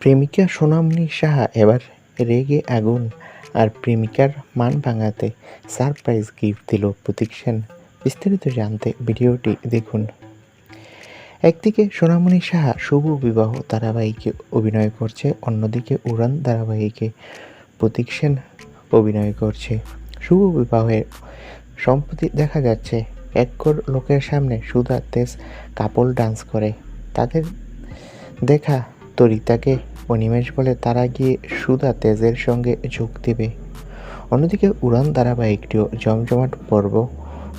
প্রেমিকা সোনামণি সাহা এবার রেগে আগুন আর প্রেমিকার মান ভাঙাতে সারপ্রাইজ গিফট দিল প্রতীক সেন। বিস্তারিত জানতে ভিডিওটি দেখুন। একদিকে সোনামণি সাহা শুভ বিবাহ ধারাবাহিকে অভিনয় করছে, অন্যদিকে উড়ান ধারাবাহিকে প্রতীক সেন অভিনয় করছে। শুভ বিবাহের সম্প্রতি দেখা যাচ্ছে একর লোকের সামনে সুধা তেজ কাপল ডান্স করে। তাদের দেখা তরিতাকে অনিমেষ বলে তারা গিয়ে সুধা তেজের সঙ্গে যোগ দেবে। অন্যদিকে উড়ান ধারাবাহিকটিও জমজমাট পর্ব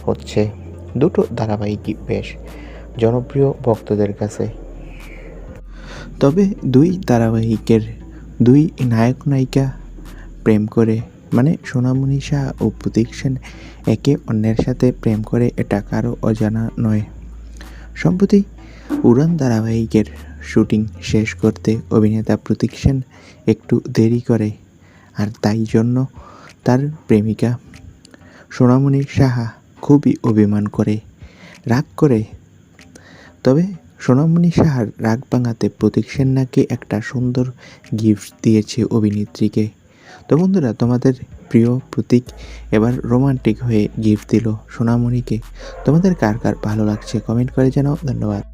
হচ্ছে। দুটো ধারাবাহিকই বেশ জনপ্রিয় ভক্তদের কাছে। তবে দুই ধারাবাহিকের দুই নায়ক নায়িকা প্রেম করে মানে সোনামণি শাহ ও প্রতীক সেন একে অন্যের সাথে প্রেম করে, এটা কারও অজানা নয়। সম্প্রতি উড়ান ধারাবাহিকের শুটিং শেষ করতে অভিনেতা প্রতীক সেন একটু দেরি করে, আর তাই জন্য তার প্রেমিকা সোনামণি সাহা খুবই অভিমান করে, রাগ করে। তবে সোনামণি সাহার রাগ ভাঙাতে প্রতীক সেন নাকি একটা সুন্দর গিফট দিয়েছে অভিনেত্রীকে। তো বন্ধুরা, তোমাদের প্রিয় প্রতীক এবার রোমান্টিক হয়ে গিফট দিল সোনামণিকে। তোমাদের কার কার ভালো লাগছে কমেন্ট করে জানাও। ধন্যবাদ।